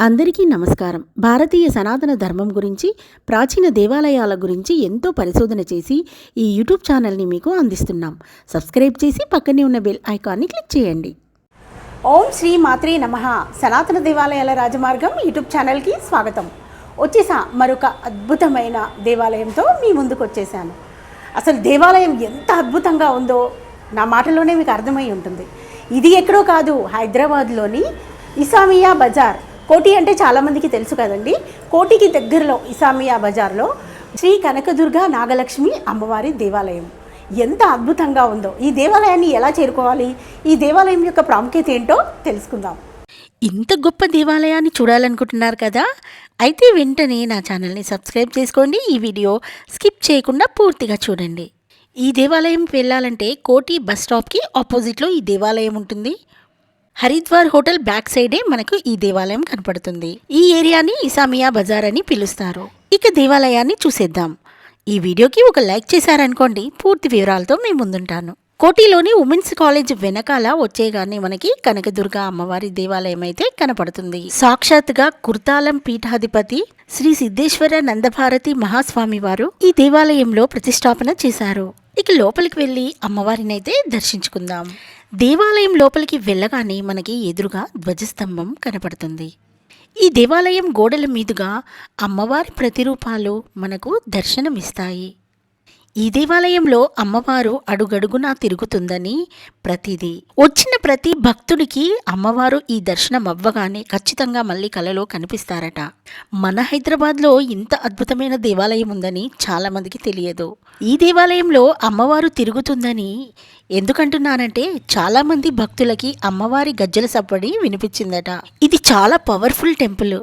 అందరికీ నమస్కారం. భారతీయ సనాతన ధర్మం గురించి ప్రాచీన దేవాలయాల గురించి ఎంతో పరిశోధన చేసి ఈ యూట్యూబ్ ఛానల్ని మీకు అందిస్తున్నాం. సబ్స్క్రైబ్ చేసి పక్కనే ఉన్న బెల్ ఐకాన్ని క్లిక్ చేయండి. ఓం శ్రీ మాత్రే నమ. సనాతన దేవాలయాల రాజమార్గం యూట్యూబ్ ఛానల్కి స్వాగతం. వచ్చేసా మరొక అద్భుతమైన దేవాలయంతో మీ ముందుకు వచ్చేసాను అసలు దేవాలయం ఎంత అద్భుతంగా ఉందో నా మాటలోనే మీకు అర్థమై ఉంటుంది. ఇది ఎక్కడో కాదు హైదరాబాద్లోని ఇసామియా బజార్. కోటి అంటే చాలామందికి తెలుసు కదండి. కోటికి దగ్గరలో ఇసామియా బజార్లో శ్రీ కనకదుర్గ నాగలక్ష్మి అమ్మవారి దేవాలయం. ఎంత అద్భుతంగా ఉందో. ఈ దేవాలయాన్ని ఎలా చేరుకోవాలి? ఈ దేవాలయం యొక్క ప్రాముఖ్యత ఏంటో తెలుసుకుందాం. ఇంత గొప్ప దేవాలయాన్ని చూడాలనుకుంటున్నారు కదా? అయితే వెంటనే నా ఛానల్ని సబ్స్క్రైబ్ చేసుకోండి. ఈ వీడియో స్కిప్ చేయకుండా పూర్తిగా చూడండి. ఈ దేవాలయం వెళ్ళాలంటే కోటి బస్ స్టాప్కి ఆపోజిట్లో ఈ దేవాలయం ఉంటుంది. హరిద్వార్ హోటల్ బ్యాక్ సైడే మనకు ఈ దేవాలయం కనపడుతుంది. ఈ ఏరియాని ఇసామియా బజార్ అని పిలుస్తారు. ఇక దేవాలయాన్ని చూసేద్దాం. ఈ వీడియోకి ఒక లైక్ చేశారనుకోండి పూర్తి వివరాలతో మేము ముందుంటాను. కోటిలోని ఉమెన్స్ కాలేజ్ వెనకాల వచ్చేగానే మనకి కనకదుర్గ అమ్మవారి దేవాలయం అయితే కనపడుతుంది. సాక్షాత్గా కుర్తాలం పీఠాధిపతి శ్రీ సిద్ధేశ్వర నందభారతి మహాస్వామి వారు ఈ దేవాలయంలో ప్రతిష్టాపన చేశారు. ఇక లోపలికి వెళ్ళి అమ్మవారిని అయితే దర్శించుకుందాం. దేవాలయం లోపలికి వెళ్ళగానే మనకి ఎదురుగా ధ్వజస్తంభం కనపడుతుంది. ఈ దేవాలయం గోడల మీదుగా అమ్మవారి ప్రతిరూపాలు మనకు దర్శనమిస్తాయి. ఈ దేవాలయంలో అమ్మవారు అడుగడుగునా తిరుగుతుందని ప్రతిదీ. వచ్చిన ప్రతి భక్తుడికి అమ్మవారు ఈ దర్శనం అవ్వగానే ఖచ్చితంగా మళ్ళీ కలలో కనిపిస్తారట. మన హైదరాబాద్లో ఇంత అద్భుతమైన దేవాలయం ఉందని చాలామందికి తెలియదు. ఈ దేవాలయంలో అమ్మవారు తిరుగుతుందని ఎందుకంటున్నానంటే చాలామంది భక్తులకి అమ్మవారి గజ్జల సప్పడి వినిపించిందట. ఇది చాలా పవర్ఫుల్ టెంపుల్.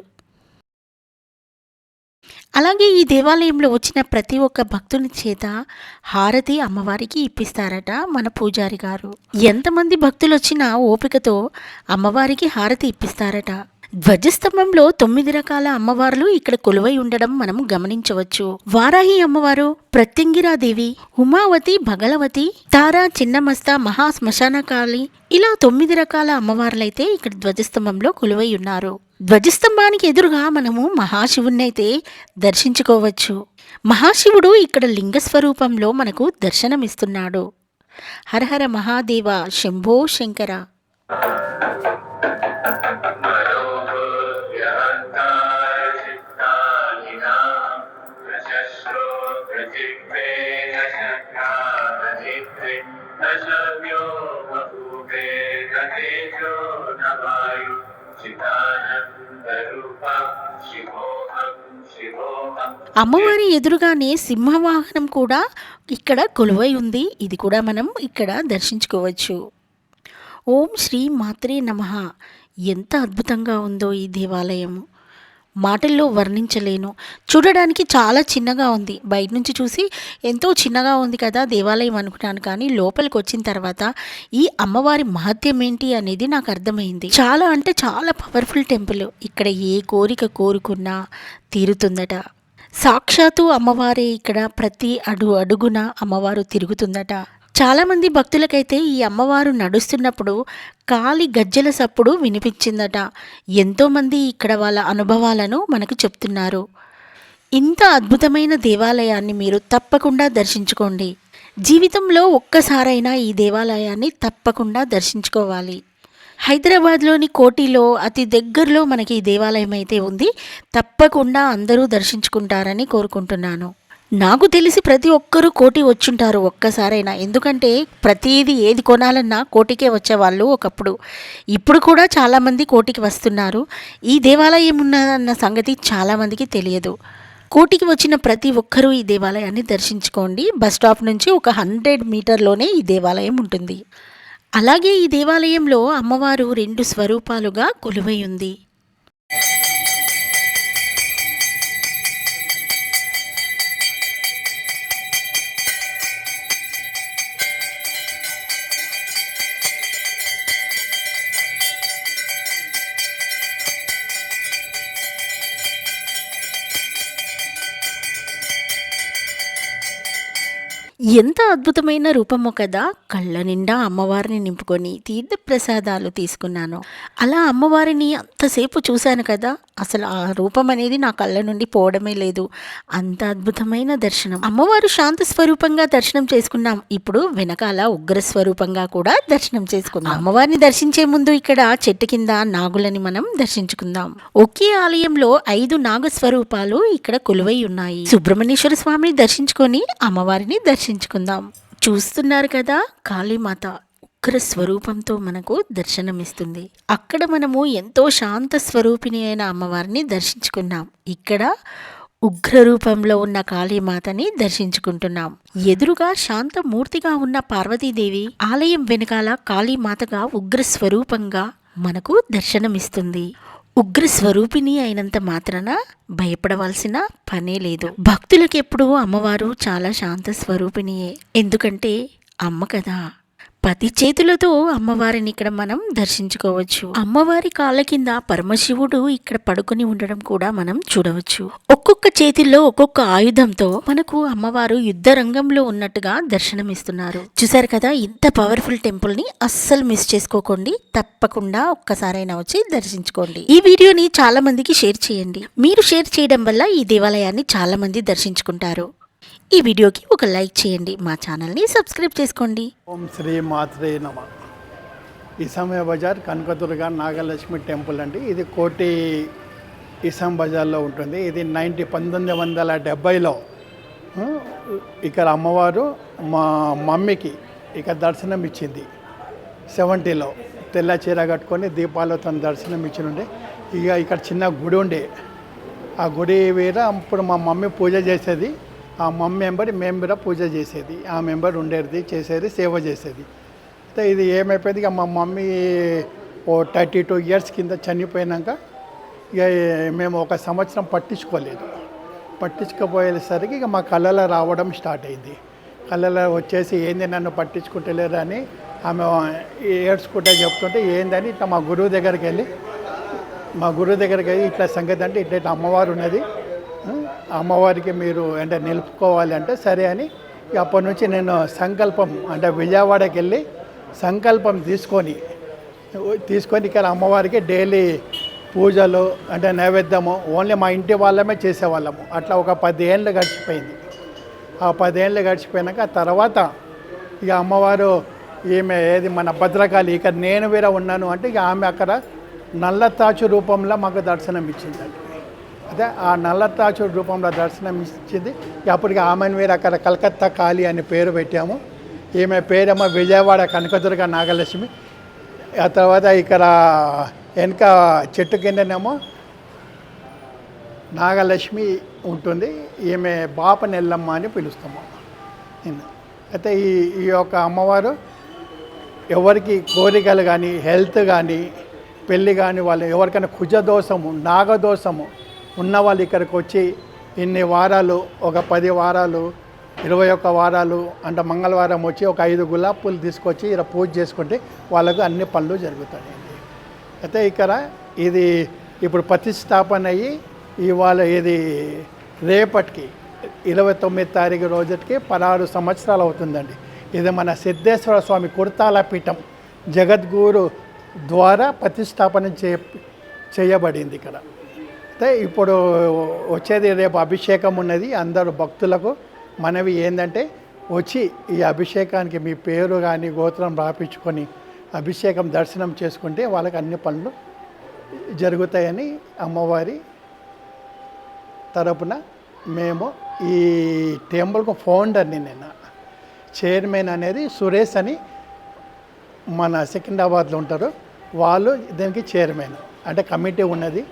అలాగే ఈ దేవాలయంలో వచ్చిన ప్రతి ఒక్క భక్తుని చేత హారతి అమ్మవారికి ఇప్పిస్తారట మన పూజారి గారు. ఎంతమంది భక్తులు వచ్చినా ఓపికతో అమ్మవారికి హారతి ఇప్పిస్తారట. ధ్వజస్తంభంలో తొమ్మిది రకాల అమ్మవార్లు ఇక్కడ కొలువై ఉండడం మనం గమనించవచ్చు. వారాహి అమ్మవారు ప్రత్యంగిరాదేవి ఉమావతి భగలవతి తారా చిన్నమస్త మహాశ్మశానకాళి ఇలా తొమ్మిది రకాల అమ్మవార్లైతే ఇక్కడ ధ్వజస్తంభంలో కొలువై ఉన్నారు. ధ్వజస్తంభానికి ఎదురుగా మనము మహాశివుణ్ణైతే దర్శించుకోవచ్చు. మహాశివుడు ఇక్కడ లింగ స్వరూపంలో మనకు దర్శనమిస్తున్నాడు. హరహర మహాదేవ శంభో శంకర. అమ్మవారి ఎదురుగానే సింహవాహనం కూడా ఇక్కడ కొలువై ఉంది. ఇది కూడా మనం ఇక్కడ దర్శించుకోవచ్చు. ఓం శ్రీ మాత్రే నమ. ఎంత అద్భుతంగా ఉందో ఈ దేవాలయం మాటల్లో వర్ణించలేను. చూడడానికి చాలా చిన్నగా ఉంది. బయట నుంచి చూసి ఎంతో చిన్నగా ఉంది కదా దేవాలయం అనుకున్నాను కానీ లోపలికి వచ్చిన తర్వాత ఈ అమ్మవారి మహత్యం ఏంటి అనేది నాకు అర్థమైంది. చాలా అంటే చాలా పవర్ఫుల్ టెంపుల్ ఇక్కడ ఏ కోరిక కోరుకున్నా తీరుతుందట. సాక్షాత్తు అమ్మవారే ఇక్కడ ప్రతి అడుగు అడుగున అమ్మవారు తిరుగుతుందట. చాలామంది భక్తులకైతే ఈ అమ్మవారు నడుస్తున్నప్పుడు కాలి గజ్జల సప్పుడు వినిపించిందట. ఎంతోమంది ఇక్కడ వాళ్ళ అనుభవాలను మనకు చెప్తున్నారు. ఇంత అద్భుతమైన దేవాలయాన్ని మీరు తప్పకుండా దర్శించుకోండి. జీవితంలో ఒక్కసారైనా ఈ దేవాలయాన్ని తప్పకుండా దర్శించుకోవాలి. హైదరాబాద్లోని కోటిలో అతి దగ్గరలో మనకి ఈ దేవాలయం అయితే ఉంది. తప్పకుండా అందరూ దర్శించుకుంటారని కోరుకుంటున్నాను. నాకు తెలిసి ప్రతి ఒక్కరూ కోటి వచ్చుంటారు ఒక్కసారైనా. ఎందుకంటే ప్రతిదీ ఏది కొనాలన్నా కోటికే వచ్చేవాళ్ళు ఒకప్పుడు. ఇప్పుడు కూడా చాలామంది కోటికి వస్తున్నారు. ఈ దేవాలయం ఉన్నదన్న సంగతి చాలామందికి తెలియదు. కోటికి వచ్చిన ప్రతి ఒక్కరూ ఈ దేవాలయాన్ని దర్శించుకోండి. బస్ స్టాప్ నుంచి ఒక హండ్రెడ్ మీటర్లోనే ఈ దేవాలయం ఉంటుంది. అలాగే ఈ దేవాలయంలో అమ్మవారు రెండు స్వరూపాలుగా కొలువై ఉంది. ఎంత అద్భుతమైన రూపమో కదా. కళ్ళ నిండా అమ్మవారిని నింపుకొని తీర్థ ప్రసాదాలు తీసుకున్నాను. అలా అమ్మవారిని అంతసేపు చూశాను కదా. అసలు ఆ రూపం అనేది నా కళ్ళ నుండి పోవడమే లేదు. అంత అద్భుతమైన దర్శనం. అమ్మవారు శాంత స్వరూపంగా దర్శనం చేసుకున్నాం. ఇప్పుడు వెనకాల ఉగ్ర స్వరూపంగా కూడా దర్శనం చేసుకున్నాం అమ్మవారిని దర్శించే ముందు ఇక్కడ చెట్టు కింద నాగులని మనం దర్శించుకుందాం. ఒకే ఆలయంలో ఐదు నాగ స్వరూపాలు ఇక్కడ కొలువై ఉన్నాయి. సుబ్రహ్మణ్యేశ్వర స్వామిని దర్శించుకొని అమ్మవారిని దర్శించుకుందాం. చూస్తున్నారు కదా కాళీమాత. ఉగ్ర స్వరూపంతో మనకు దర్శనమిస్తుంది. అక్కడ మనము ఎంతో శాంత స్వరూపిణి అయిన అమ్మవారిని దర్శించుకున్నాం. ఇక్కడ ఉగ్ర రూపంలో ఉన్న కాళీమాతని దర్శించుకుంటున్నాం. ఎదురుగా శాంతమూర్తిగా ఉన్న పార్వతీదేవి ఆలయం వెనకాల కాళీమాతగా ఉగ్ర స్వరూపంగా మనకు దర్శనమిస్తుంది. ఉగ్ర స్వరూపిణి అయినంత మాత్రాన భయపడవలసిన పనే లేదు. భక్తులకెప్పుడూ అమ్మవారు చాలా శాంత స్వరూపిణియే. ఎందుకంటే అమ్మ కదా. పది చేతులతో అమ్మవారిని ఇక్కడ మనం దర్శించుకోవచ్చు. అమ్మవారి కాళ్ళ కింద పరమశివుడు ఇక్కడ పడుకొని ఉండడం కూడా మనం చూడవచ్చు. ఒక్కొక్క చేతిలో ఒక్కొక్క ఆయుధంతో మనకు అమ్మవారు యుద్ధ రంగంలో ఉన్నట్టుగా దర్శనమిస్తున్నారు. చూసారు కదా ఇంత పవర్ఫుల్ టెంపుల్ని అస్సలు మిస్ చేసుకోకండి. తప్పకుండా ఒక్కసారైనా వచ్చి దర్శించుకోండి. ఈ వీడియోని చాలా మందికి షేర్ చేయండి. మీరు షేర్ చేయడం వల్ల ఈ దేవాలయాన్ని చాలా మంది దర్శించుకుంటారు. ఈ వీడియోకి ఒక లైక్ చేయండి. మా ఛానల్ని సబ్స్క్రైబ్ చేసుకోండి. ఓం శ్రీ మాత్రే నమ. ఇసామయ బజార్ కనకదుర్గ నాగలక్ష్మి టెంపుల్ అండి. ఇది కోటి ఇసాం బజార్లో ఉంటుంది. ఇది నైంటీ పంతొమ్మిది వందల డెబ్భైలో ఇక్కడ అమ్మవారు మా మమ్మీకి ఇక దర్శనం ఇచ్చింది. సెవెంటీలో తెల్ల చీర కట్టుకొని దీపాలతో దర్శనం ఇచ్చినుండే ఇక ఇక్కడ చిన్న గుడి ఉండే. ఆ గుడి వేరే అప్పుడు మా మమ్మీ పూజ చేసేది. ఆ మమ్మీ మెంబర్ మేము కూడా పూజ చేసేది. ఆ మెంబర్ ఉండేది చేసేది సేవ చేసేది. అయితే ఇది ఏమైపోయింది ఇక మా మమ్మీ ఓ థర్టీ టూ ఇయర్స్ కింద చనిపోయినాక ఇక మేము ఒక సంవత్సరం పట్టించుకోలేదు. పట్టించుకోపోయేసరికి ఇక మా కళ్ళలో రావడం స్టార్ట్ అయింది. కళ్ళలో వచ్చేసి ఏంది నన్ను పట్టించుకుంటలేరు అని ఆమె ఏడ్చుకుంటే చెప్తుంటే ఏందని ఇట్లా మా గురువు దగ్గరికి వెళ్ళి మా గురువు దగ్గరికి వెళ్ళి ఇట్లా సంగతి అంటే ఇట్లా ఇట్లా అమ్మవారు ఉన్నది అమ్మవారికి మీరు అంటే నిలుపుకోవాలి అంటే సరే అని ఇక అప్పటి నుంచి నేను సంకల్పం అంటే విజయవాడకి వెళ్ళి సంకల్పం తీసుకొని తీసుకొని ఇక్కడ అమ్మవారికి డైలీ పూజలు అంటే నైవేద్యము ఓన్లీ మా ఇంటి వాళ్ళమే చేసేవాళ్ళము. అట్లా ఒక పది ఏళ్ళు గడిచిపోయింది. ఆ పదేళ్ళు గడిచిపోయినాక తర్వాత ఇక అమ్మవారు ఈమె ఏది మన భద్రకాళి ఇక్కడ నేను వేరే ఉన్నాను అంటే ఇక ఆమె అక్కడ నల్ల తాచు రూపంలో మాకు దర్శనం ఇచ్చిందండి అదే ఆ నల్ల రూపంలో దర్శనం ఇచ్చింది అప్పటికి ఆమెను వేరే అక్కడ కలకత్తా కాళీ అని పేరు పెట్టాము. ఈమె పేరేమో విజయవాడ కనకదుర్గ నాగలక్ష్మి. ఆ తర్వాత ఇక్కడ వెనక చెట్టు కిందనేమో నాగలక్ష్మి ఉంటుంది. ఈమె బాప నెల్లమ్మ అని పిలుస్తాము. అయితే ఈ ఈ యొక్క అమ్మవారు ఎవరికి కోరికలు కానీ హెల్త్ కానీ పెళ్ళి కానీ వాళ్ళు ఎవరికైనా కుజదోషము నాగదోషము ఉన్నవాళ్ళు ఇక్కడికి వచ్చి ఇన్ని వారాలు ఒక పది వారాలు ఇరవై ఒక్క వారాలు అంటే మంగళవారం వచ్చి ఒక ఐదు గులాబ్ పూలు తీసుకొచ్చి ఇక్కడ పూజ చేసుకుంటే వాళ్ళకు అన్ని పనులు జరుగుతాయి. అయితే ఇక్కడ ఇది ఇప్పుడు ప్రతిష్టాపన అయ్యి ఇవాళ ఇది రేపటికి ఇరవై తొమ్మిది తారీఖు రోజుకి పదహారు సంవత్సరాలు అవుతుందండి. ఇది మన సిద్ధేశ్వర స్వామి కుర్తాల పీఠం జగద్గురు ద్వారా ప్రతిష్టాపన చే చేయబడింది ఇక్కడ. అయితే ఇప్పుడు వచ్చేది రేపు అభిషేకం ఉన్నది అందరు భక్తులకు మనవి ఏంటంటే వచ్చి ఈ అభిషేకానికి మీ పేరు కానీ గోత్రం రాపించుకొని అభిషేకం దర్శనం చేసుకుంటే వాళ్ళకి అన్ని పనులు జరుగుతాయని అమ్మవారి తరపున మేము ఈ టెంపుల్కు ఫౌండర్ని నేను చైర్మన్ అనేది సురేష్ అని మన సికింద్రాబాద్లో ఉంటారు. వాళ్ళు దీనికి చైర్మన్. అంటే కమిటీ ఉన్నది.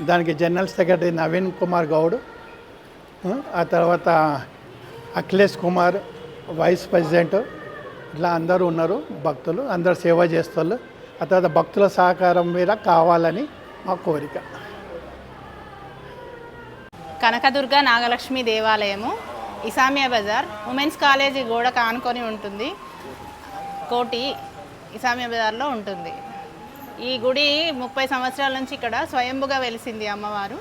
దానికి జనరల్ సెక్రటరీ నవీన్ కుమార్ గౌడ్ ఆ, తర్వాత అఖిలేష్ కుమార్ వైస్ ప్రెసిడెంట్ ఇట్లా అందరూ ఉన్నారు భక్తులు అందరు సేవ చేస్తారు ఆ తర్వాత భక్తుల సహకారం మీద కావాలని మా కోరిక. కనకదుర్గ నాగలక్ష్మి దేవాలయము ఇసామియా బజార్ ఉమెన్స్ కాలేజీ గోడ కానుకొని ఉంటుంది. కోటి ఇసామియా బజార్లో ఉంటుంది. ఈ గుడి ముప్పై సంవత్సరాల నుంచి ఇక్కడ స్వయంభుగా వెలిసింది అమ్మవారు.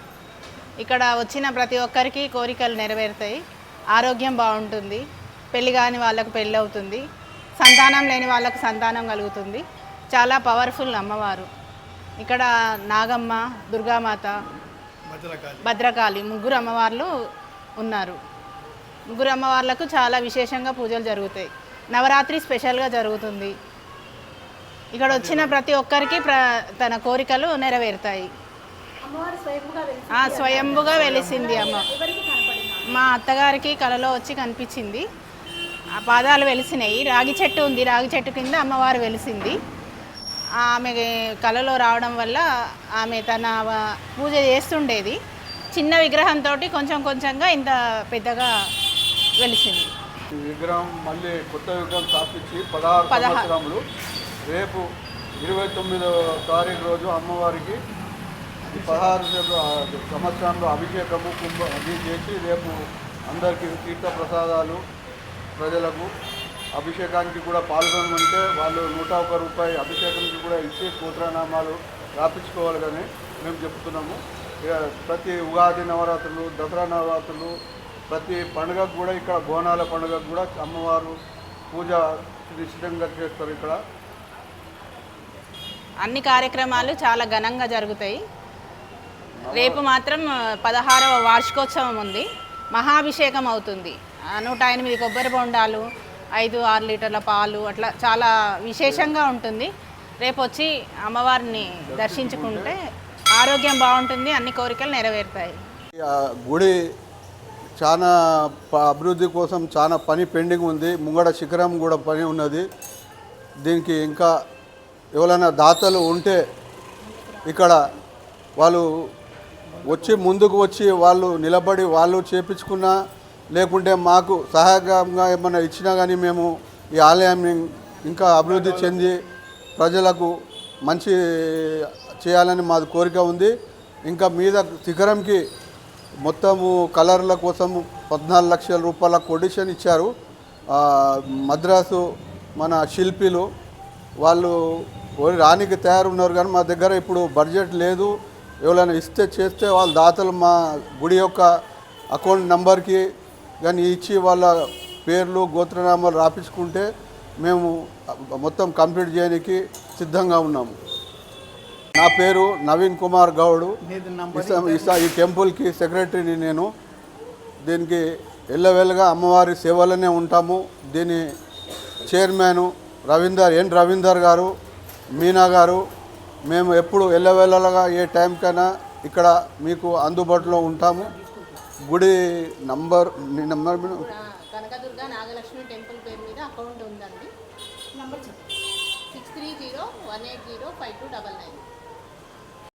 ఇక్కడ వచ్చిన ప్రతి ఒక్కరికి కోరికలు నెరవేరుతాయి. ఆరోగ్యం బాగుంటుంది. పెళ్ళి కాని వాళ్ళకు పెళ్ళి అవుతుంది. సంతానం లేని వాళ్ళకు సంతానం కలుగుతుంది. చాలా పవర్ఫుల్ అమ్మవారు. ఇక్కడ నాగమ్మ దుర్గామాత భద్రకాళి. భద్రకాళి ముగ్గురు అమ్మవార్లు ఉన్నారు. ముగ్గురు అమ్మవార్లకు చాలా విశేషంగా పూజలు జరుగుతాయి. నవరాత్రి స్పెషల్గా జరుగుతుంది. ఇక్కడ వచ్చిన ప్రతి ఒక్కరికి ప్ర తన కోరికలు నెరవేరుతాయి. స్వయంభుగా వెలిసింది అమ్మ. మా అత్తగారికి కలలో వచ్చి కనిపించింది. ఆ పాదాలు వెలిసినాయి. రాగి చెట్టు ఉంది. రాగి చెట్టు కింద అమ్మవారు వెలిసింది. ఆమె కలలో రావడం వల్ల ఆమె తన పూజ చేస్తుండేది. చిన్న విగ్రహంతో కొంచెం కొంచెంగా ఇంత పెద్దగా వెలిసింది. విగ్రహం మళ్ళీ కొత్త విగ్రహం స్థాపించి పదహారు పదహారు. సంవత్సరములు రేపు ఇరవై తొమ్మిదవ తారీఖు రోజు అమ్మవారికి పదహారు సంవత్సరంలో అభిషేకము కుంభ అది చేసి రేపు అందరికీ తీర్థ ప్రసాదాలు ప్రజలకు అభిషేకానికి కూడా పాల్గొనమంటే వాళ్ళు నూట ఒక్క రూపాయి అభిషేకానికి కూడా ఇచ్చి కూతురనామాలు రాపించుకోవాలి కానీ మేము చెప్తున్నాము. ప్రతి ఉగాది నవరాత్రులు దసరా నవరాత్రులు ప్రతి పండుగకు కూడా ఇక్కడ బోనాల పండుగకు కూడా అమ్మవారు పూజ నిశ్చితంగా చేస్తారు ఇక్కడ. అన్ని కార్యక్రమాలు చాలా ఘనంగా జరుగుతాయి. రేపు మాత్రం పదహారవ వార్షికోత్సవం ఉంది. మహాభిషేకం అవుతుంది. ఆ, నూట ఎనిమిది కొబ్బరి బొండాలు ఐదు ఆరు లీటర్ల పాలు అట్లా చాలా విశేషంగా ఉంటుంది. రేపు వచ్చి అమ్మవారిని దర్శించుకుంటే ఆరోగ్యం బాగుంటుంది అన్ని కోరికలు నెరవేరుతాయి. గుడి చాలా అభివృద్ధి కోసం చాలా పని పెండింగ్ ఉంది. ముంగడ శిఖరం కూడా పని ఉన్నది. దీనికి ఇంకా ఎవరైనా దాతలు ఉంటే ఇక్కడ వాళ్ళు వచ్చి ముందుకు వచ్చి వాళ్ళు నిలబడి వాళ్ళు చేపించుకున్నా లేకుంటే మాకు సహాయకంగా ఏమైనా ఇచ్చినా కానీ మేము ఈ ఆలయాన్ని ఇంకా అభివృద్ధి చెంది ప్రజలకు మంచి చేయాలని మాది కోరిక ఉంది. ఇంకా మీద శిఖరంకి మొత్తము కలర్ల కోసం పద్నాలుగు లక్షల రూపాయల కొడిషన్ ఇచ్చారు. మద్రాసు మన శిల్పిలు వాళ్ళు ఓ- రానికి తయారున్నారు కానీ మా దగ్గర ఇప్పుడు బడ్జెట్ లేదు. ఎవరైనా ఇస్తే చేస్తే వాళ్ళ దాతలు మా గుడి యొక్క అకౌంట్ నంబర్కి కానీ ఇచ్చి వాళ్ళ పేర్లు గోత్రనామాలు రాపించుకుంటే మేము మొత్తం కంప్లీట్ చేయడానికి సిద్ధంగా ఉన్నాము. నా పేరు నవీన్ కుమార్ గౌడ్. ఈ టెంపుల్కి సెక్రటరీని నేను. దీనికి ఎల్లవెల్లగా అమ్మవారి సేవలోనే ఉంటాము. దీని చైర్మన్ రవీందర్ ఎన్ రవీందర్ గారు మీనా గారు మేము ఎప్పుడు ఎల్లవెల్లగా ఏ టైంకైనా ఇక్కడ మీకు అందుబాటులో ఉంటాము. గుడి number number Kanakadurga Nagalakshmi temple పేరు మీద అకౌంట్ ఉందండి. Six three zero one eight zero five two double nine.